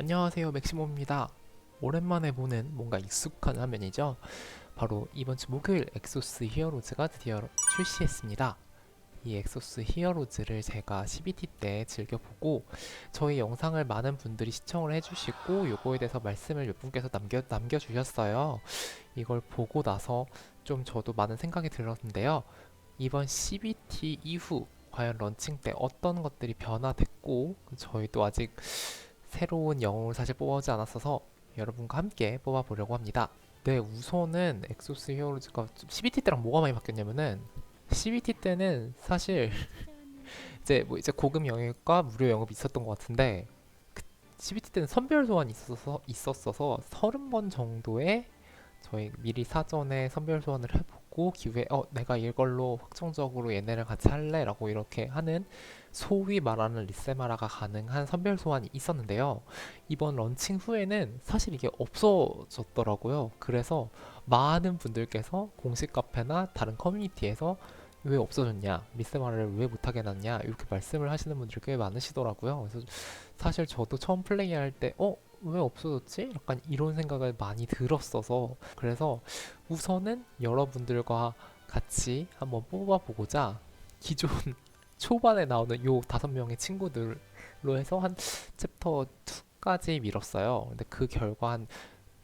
안녕하세요 맥시모입니다. 오랜만에 보는 뭔가 익숙한 화면이죠? 바로 이번 주 목요일 엑소스 히어로즈가 드디어 출시했습니다. 이 엑소스 히어로즈를 제가 CBT 때 즐겨보고 저희 영상을 많은 분들이 시청을 해주시고 요거에 대해서 말씀을 몇 분께서 남겨, 남겨주셨어요. 이걸 보고 나서 좀 저도 많은 생각이 들었는데요. 이번 CBT 이후 과연 런칭 때 어떤 것들이 변화됐고 저희도 아직 새로운 영웅을 사실 뽑아오지 않았어서 여러분과 함께 뽑아보려고 합니다. 네, 우선은 엑소스 히어로즈가 좀 CBT 때랑 뭐가 많이 바뀌었냐면은 CBT 때는 사실 이제 뭐 이제 고급 영역과 무료 영업이 있었던 것 같은데 그 CBT 때는 선별 소환이 있어서 있었어서 30번 정도의 저희 미리 사전에 선별 소환을 해 보고 기회에 어 내가 이걸로 확정적으로 얘네를 같이 할래라고 이렇게 하는 소위 말하는 리세마라가 가능한 선별 소환이 있었는데요. 이번 런칭 후에는 사실 이게 없어졌더라고요. 그래서 많은 분들께서 공식 카페나 다른 커뮤니티에서 왜 없어졌냐, 리세마를 왜 못하게 놨냐 이렇게 말씀을 하시는 분들이 꽤 많으시더라고요. 그래서 사실 저도 처음 플레이할 때 어? 왜 없어졌지? 약간 이런 생각을 많이 들었어서 그래서 우선은 여러분들과 같이 한번 뽑아보고자 기존 초반에 나오는 요 다섯 명의 친구들로 해서 한 챕터 2까지 밀었어요. 근데 그 결과 한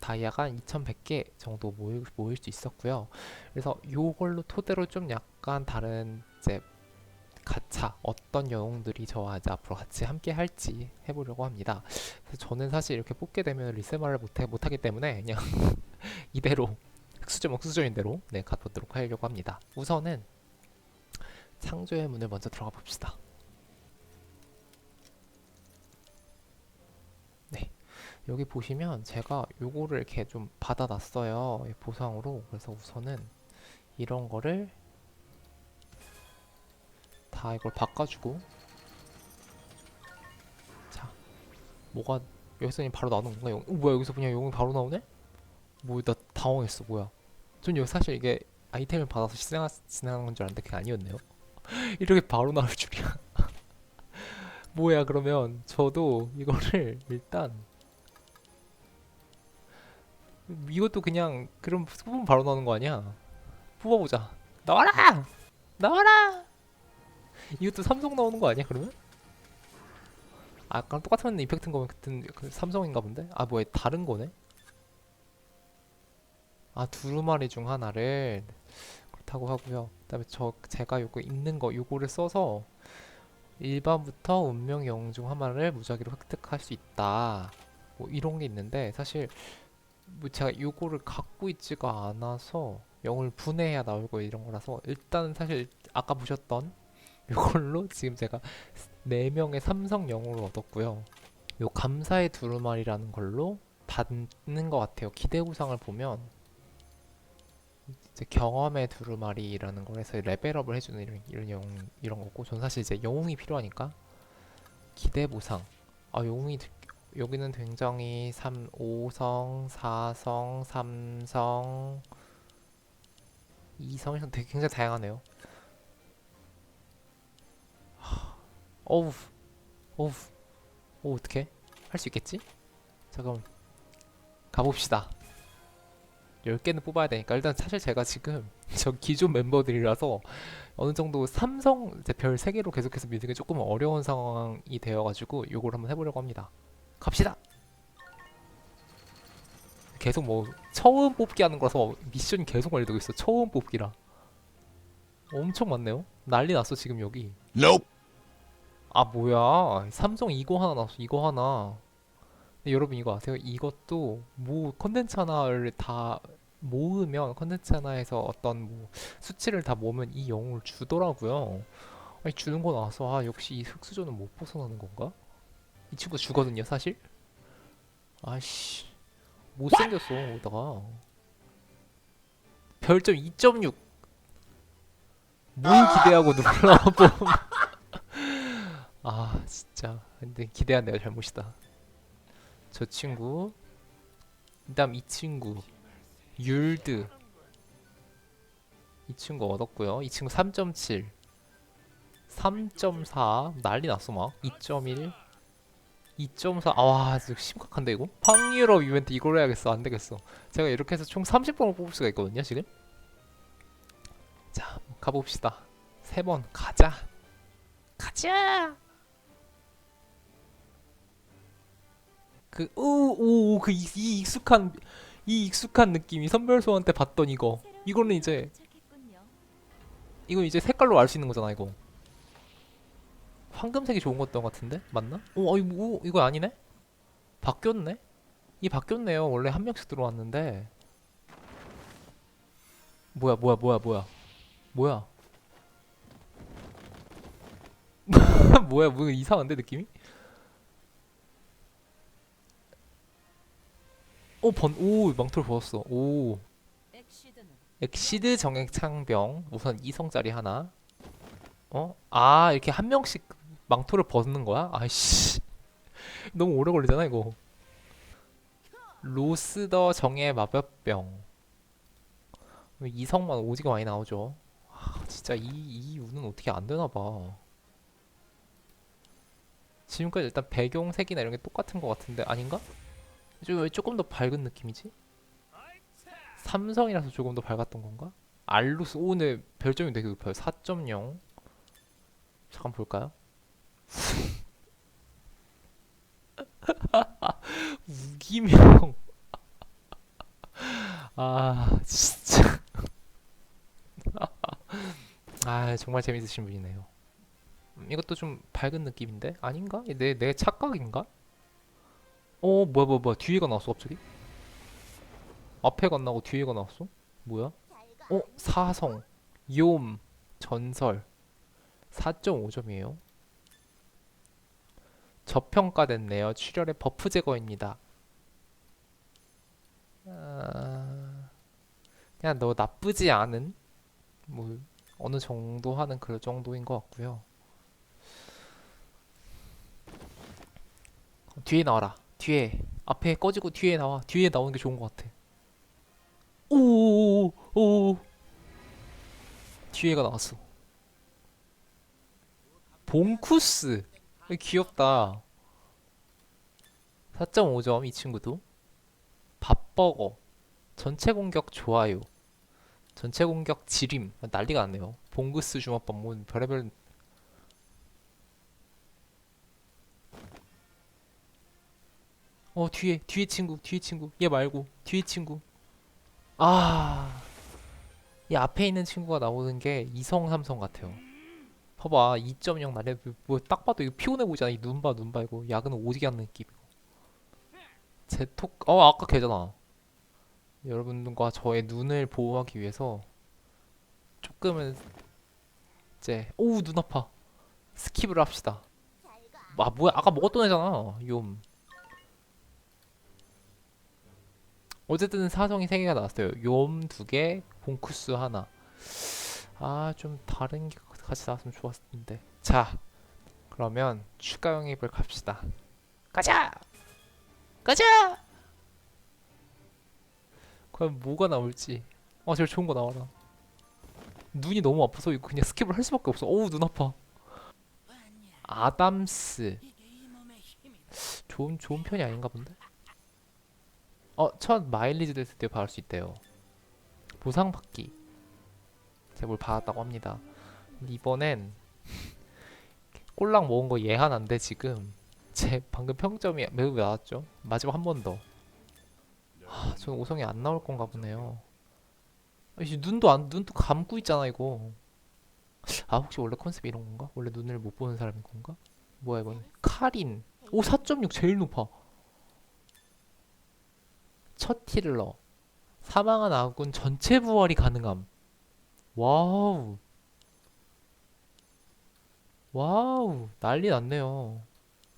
다이아가 2100개 정도 모일, 모일 수 있었고요. 그래서 요걸로 토대로 좀 약간 다른 이제 가차 어떤 영웅들이 저와 이제 앞으로 같이 함께 할지 해보려고 합니다. 저는 사실 이렇게 뽑게 되면 리세마를 못해, 못하기 때문에 그냥 이대로 흑수저 흑수저인 대로 네 가보도록 하려고 합니다. 우선은 창조의 문을 먼저 들어가 봅시다. 네. 여기 보시면 제가 요거를 이렇게 좀 받아놨어요. 이 보상으로. 그래서 우선은 이런 거를 다 이걸 바꿔주고 자 뭐가 여기서 바로 나오는 건가? 영, 어, 뭐야 여기서 그냥 영웅이 바로 나오네? 뭐 나 당황했어 뭐야 전 여기 사실 이게 아이템을 받아서 진행, 진행하는 건 줄 알았는데 그게 아니었네요 이렇게 바로 나올 줄이야. 뭐야 그러면 저도 이거를 일단 이것도 그냥 그럼 뽑으면 바로 나오는 거 아니야? 뽑아보자. 나와라! 나와라! 이것도 삼성 나오는 거 아니야 그러면? 아, 아까 똑같은 이펙트인 거면 같은 그 삼성인가 본데? 아 뭐야 다른 거네? 아 두루마리 중 하나를 그렇다고 하고요. 그 다음에 저 제가 요거 읽는 거 요거를 써서 1번부터 운명 영웅 중 하나를 무작위로 획득할 수 있다. 뭐 이런 게 있는데 사실 뭐 제가 요거를 갖고 있지가 않아서 영을 분해해야 나오고 이런 거라서 일단은 사실 아까 보셨던 요걸로 지금 제가 4명의 삼성 영웅을 얻었고요. 요 감사의 두루마리라는 걸로 받는 것 같아요. 기대 보상을 보면 이제 경험의 두루마리라는 걸 해서 레벨업을 해주는 이런 이런 영웅 이런 거고 전 사실 이제 영웅이 필요하니까 기대 보상 아 영웅이 되- 여기는 굉장히 3 5성 4성 3성 2성 되게 굉장히 다양하네요 어우 어우 어 어떻게 할수 있겠지? 자 그럼 가봅시다. 10개는 뽑아야 되니까 일단 사실 제가 지금 저 기존 멤버들이라서 어느 정도 삼성 별 3개로 계속해서 미는 게 조금 어려운 상황이 되어가지고 요걸 한번 해보려고 합니다. 갑시다! 계속 뭐 처음 뽑기 하는 거라서 미션이 계속 완료되고 있어. 처음 뽑기라. 엄청 많네요. 난리 났어 지금 여기. Nope. 아 뭐야? 삼성 이거 하나 나왔어 이거 하나. 근데 여러분 이거 아세요? 이것도 뭐 컨텐츠 하나를 다 모으면 컨텐츠 하나에서 어떤 뭐 수치를 다 모으면 이 영웅을 주더라고요. 아니 주는 거 나와서 아 역시 이 흑수저는 못 벗어나는 건가? 이 친구 주거든요 사실? 아씨 못생겼어 거기다가. 별점 2.6 뭘 기대하고 눌러보 아 진짜. 근데 기대한 내가 잘못이다. 저 친구 그다음 이 친구 율드. 이 친구 얻었고요. 이 친구 3.7 3.4 난리 났어 막. 2.1 2.4 아와 진짜 심각한데 이거? 황유럽 이벤트 이걸로 해야겠어. 안 되겠어. 제가 이렇게 해서 총 30번을 뽑을 수가 있거든요 지금? 자 가봅시다. 세 번. 가자. 가자 그오오그 이, 이 익숙한 이 익숙한 느낌이 선별소한테 봤던 이거 이거는 이제 이거 이제 색깔로 알 수 있는 거잖아 이거 황금색이 좋은 것던 것 같은데 맞나? 어 이거 뭐, 이거 아니네? 바뀌었네? 이 바뀌었네요 원래 한 명씩 들어왔는데 뭐야 뭐야 뭐야 뭐야 뭐야 뭐야 뭐 이상한데 느낌이? 오 번 오 망토를 벗었어. 오. 엑시드 정액 창병. 우선 2성짜리 하나. 어? 아 이렇게 한 명씩 망토를 벗는 거야? 아이씨. 너무 오래 걸리잖아 이거. 로스더 정의 마법병. 이성만 오지게 많이 나오죠. 아, 진짜 이, 이 운은 어떻게 안 되나 봐. 지금까지 일단 배경색이나 이런 게 똑같은 것 같은데 아닌가? 좀, 왜 조금 더 밝은 느낌이지? 삼성이라서 조금 더 밝았던 건가? 알루스 오 근데 별점이 되게 높아요 4.0 잠깐 볼까요? 우기명 아 진짜 아 정말 재밌으신 분이네요 음, 이것도 좀 밝은 느낌인데 아닌가? 내, 내 착각인가? 어 뭐야 뭐야 뭐야. 뒤에가 나왔어 갑자기? 앞에가 안 나오고 뒤에가 나왔어? 뭐야? 어 사성 욤 전설. 4.5점이에요. 저평가됐네요. 출혈의 버프 제거입니다. 아... 그냥 너 나쁘지 않은 뭐 어느 정도 하는 그 정도인 것 같고요. 뒤에 나와라 뒤에 앞에 꺼지고 뒤에 나와. 뒤에 나오는 게 좋은 것 같아. 오오오오. 뒤에가 나왔어. 봉쿠스. 귀엽다. 4.5점 이 친구도. 밥버거. 전체 공격 좋아요. 전체 공격 지림. 난리가 났네요. 봉구스 주먹밥 뭐 별의별 어 뒤에 뒤에 친구 뒤에 친구 얘 말고 뒤에 친구 아, 이 앞에 있는 친구가 나오는 게 이성 삼성 같아요. 봐봐, 2.0 나래 뭐딱 봐도 이거 피곤해 보이잖아. 이 눈 봐, 눈봐 이거 야근은 오지게 하는 느낌이고. 제톡, 어 아까 걔잖아. 여러분들과 저의 눈을 보호하기 위해서 조금은 이제 오우 눈 아파. 스킵을 합시다. 아 뭐야 아까 먹었던 애잖아. 욤. 어쨌든 사성이 3개가 나왔어요. 욤 2개, 봉쿠스 하나. 아, 좀 다른 게 같이 나왔으면 좋았을 텐데. 자, 그러면 추가 영입을 갑시다. 가자! 가자! 과연 뭐가 나올지. 어, 제일 좋은 거 나와라. 눈이 너무 아파서 이거 그냥 스킵을 할 수밖에 없어. 어우, 눈 아파. 아담스. 좋은, 좋은 편이 아닌가 본데? 어, 첫 마일리지 됐을 때 받을 수 있대요. 보상 받기. 제가 뭘 받았다고 합니다. 이번엔 꼴랑 먹은 거 예한한데 지금 제 방금 평점이 매우 나왔죠. 마지막 한 번 더. 하, 저는 오성이 안 나올 건가 보네요. 아니, 눈도 안 눈도 감고 있잖아 이거. 아 혹시 원래 컨셉이 이런 건가? 원래 눈을 못 보는 사람인 건가? 뭐야 이건? 카린. 오 4.6 제일 높아. 첫 힐러 사망한 아군 전체 부활이 가능함. 와우. 와우. 난리 났네요.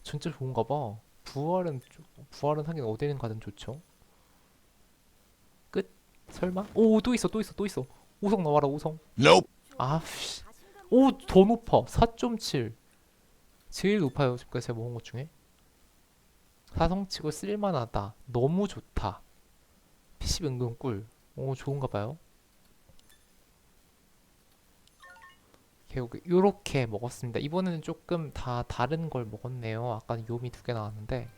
진짜 좋은가 봐. 부활은 좀- 부활은 하긴 어디는 가든 좋죠. 끝. 설마? 오 또 있어 또 있어 또 있어. 오성 나와라 오성. Nope. 아씨. 오더 높아. 4.7 제일 높아요 지금까지 제가 먹은 것 중에. 사성치고 쓸만하다. 너무 좋다 PC 은근 꿀. 오, 좋은가 봐요. 요렇게 먹었습니다. 이번에는 조금 다 다른 걸 먹었네요. 아까 요미 두 개 나왔는데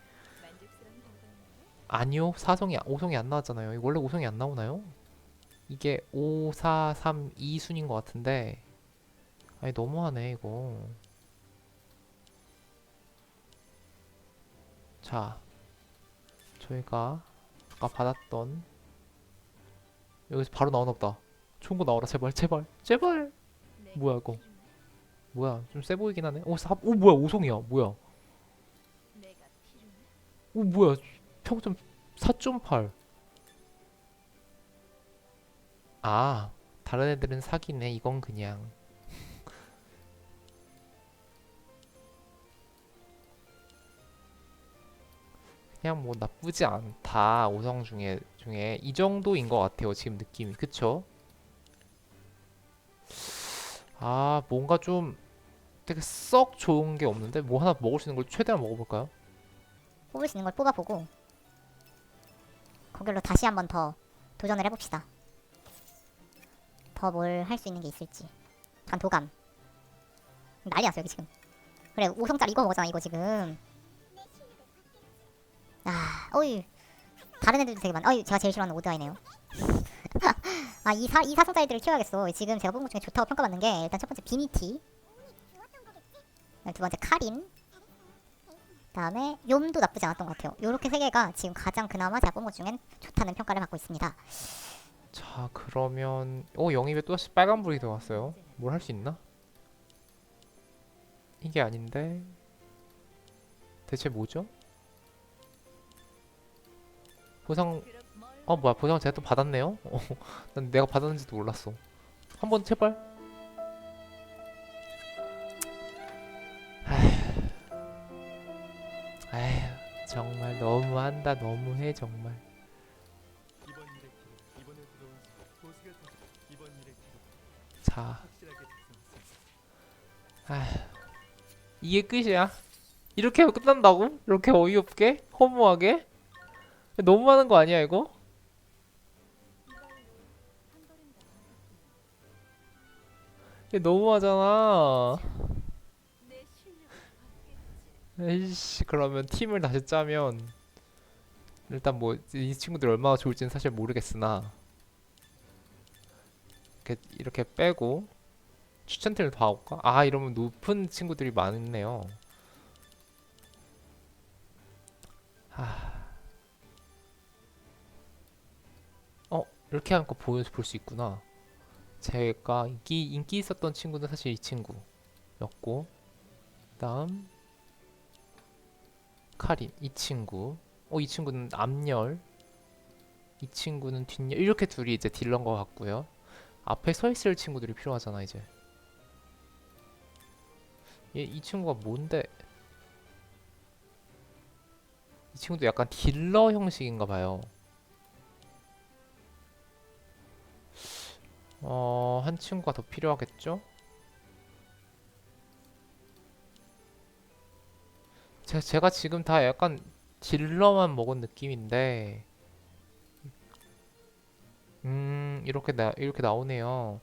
아니요 사성이 오성이 안 나왔잖아요. 원래 오성이 안 나오나요? 이게 5, 4, 3, 2 순인 것 같은데 아니 너무하네 이거. 자 저희가 아까 받았던 여기서 바로 나오나 보다. 좋은 거 나와라 제발 제발 제발. 뭐야, 이거? 뭐야 좀 세 보이긴 하네. 오, 사, 오 뭐야 오성이야 뭐야. 오 뭐야 평점 4.8. 아 다른 애들은 사기네 이건 그냥. 그냥 뭐 나쁘지 않다 오성 중에 중에 이 정도인 것 같아요 지금 느낌이 그쵸? 아 뭔가 좀 되게 썩 좋은 게 없는데 뭐 하나 먹을 수 있는 걸 최대한 먹어볼까요? 뽑을 수 있는 걸 뽑아보고 거길로 다시 한 번 더 도전을 해봅시다. 더 뭘 할 수 있는 게 있을지. 단도감. 난리 났어 여기 지금. 그래 5성짜리 이거 먹었잖아 이거 지금. 아, 어이 다른 애들도 되게 많아. 어이 제가 제일 싫어하는 오드아이네요. 아이 사, 이 사성짜리들을 키워야겠어. 지금 제가 뽑은 것 중에 좋다고 평가받는 게 일단 첫 번째 비니티. 두 번째 카린. 다음에 욤도 나쁘지 않았던 것 같아요. 요렇게 세 개가 지금 가장 그나마 제가 뽑은 것 중엔 좋다는 평가를 받고 있습니다. 자 그러면 오 영입에 또다시 빨간불이 들어왔어요 뭘 할 수 있나? 이게 아닌데 대체 뭐죠? 보상 어 뭐야 보상 제가 또 받았네요? 어, 난 내가 받았는지도 몰랐어 한 번 제발 아휴 아휴 정말 너무한다 너무해 정말 자 작성했어. 이게 끝이야. 이렇게 끝난다고? 이렇게 어이없게? 허무하게? 너무 하는 거 아니야 이거? 이게 너무하잖아. 에이씨 그러면 팀을 다시 짜면 일단 뭐 이 친구들 얼마나 좋을지는 사실 모르겠으나 이렇게 이렇게 빼고 추천템을 봐볼까? 아 이러면 높은 친구들이 많네요. 하... 이렇게 하는 거 보여서 볼 수 있구나. 제가 인기 인기 있었던 친구는 사실 이 친구였고, 다음 카린 이 친구. 어 이 친구는 앞열. 이 친구는 뒷열. 이렇게 둘이 이제 딜러인 것 같고요. 앞에 서 있을 친구들이 필요하잖아 이제. 얘 이 친구가 뭔데? 이 친구도 약간 딜러 형식인가 봐요. 어, 한 친구가 더 필요하겠죠? 제, 제가 지금 다 약간 딜러만 먹은 느낌인데, 음, 이렇게 나, 이렇게 나오네요.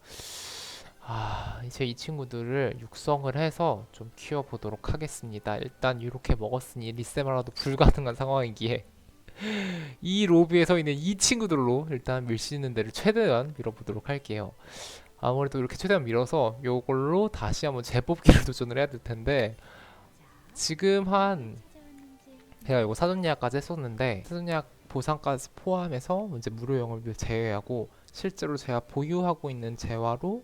아, 이제 이 친구들을 육성을 해서 좀 키워보도록 하겠습니다. 일단 이렇게 먹었으니 리세마라도 불가능한 상황이기에 이 로비에 서 있는 이 친구들로 일단 밀 수 있는 데를 최대한 밀어보도록 할게요. 아무래도 이렇게 최대한 밀어서 요걸로 다시 한번 재뽑기를 도전을 해야 될 텐데 지금 한 제가 이거 사전 예약까지 했었는데 사전 예약 보상까지 포함해서 이제 무료 영업을 제외하고 실제로 제가 보유하고 있는 재화로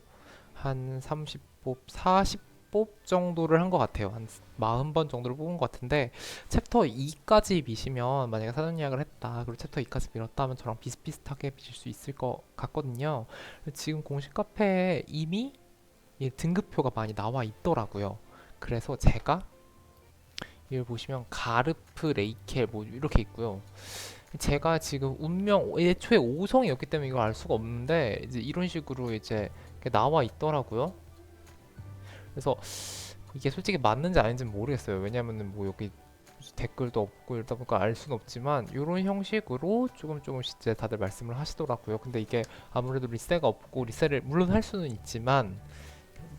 한 30뽑, 40 뽑 정도를 한 것 같아요. 한 40번 정도를 뽑은 것 같은데 챕터 2까지 미시면 만약에 사전 예약을 했다 그리고 챕터 2까지 밀었다 하면 저랑 비슷비슷하게 미실 수 있을 것 같거든요. 지금 공식 카페에 이미 이 등급표가 많이 나와 있더라고요. 그래서 제가 이걸 보시면 가르프, 레이켈 뭐 이렇게 있고요. 제가 지금 운명 애초에 5성이었기 때문에 이걸 알 수가 없는데 이제 이런 식으로 이제 나와 있더라고요. 그래서 이게 솔직히 맞는지 아닌지 는 모르겠어요. 왜냐면은 뭐 여기 댓글도 없고 이러다 보니까 알 수는 없지만 이런 형식으로 조금 조금씩 이제 다들 말씀을 하시더라고요. 근데 이게 아무래도 리세가 없고 리세를 물론 할 수는 있지만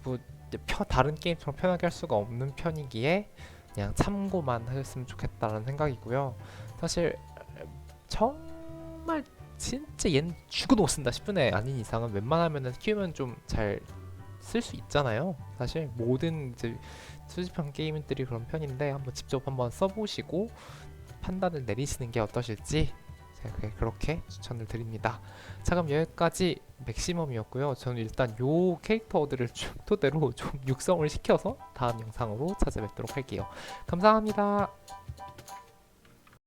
뭐 펴, 다른 게임처럼 편하게 할 수가 없는 편이기에 그냥 참고만 하셨으면 좋겠다는 생각이고요. 사실 정말 진짜 얘는 죽어도 못 쓴다 싶은 애 아닌 이상은 웬만하면은 키우면 좀 잘 쓸 수 있잖아요. 사실 모든 이제 수집형 게임들이 그런 편인데 한번 직접 한번 써보시고 판단을 내리시는 게 어떠실지 그렇게 추천을 드립니다. 자 그럼 여기까지 맥시멈이었고요. 저는 일단 요 캐릭터들을 쭉 토대로 좀 육성을 시켜서 다음 영상으로 찾아뵙도록 할게요. 감사합니다.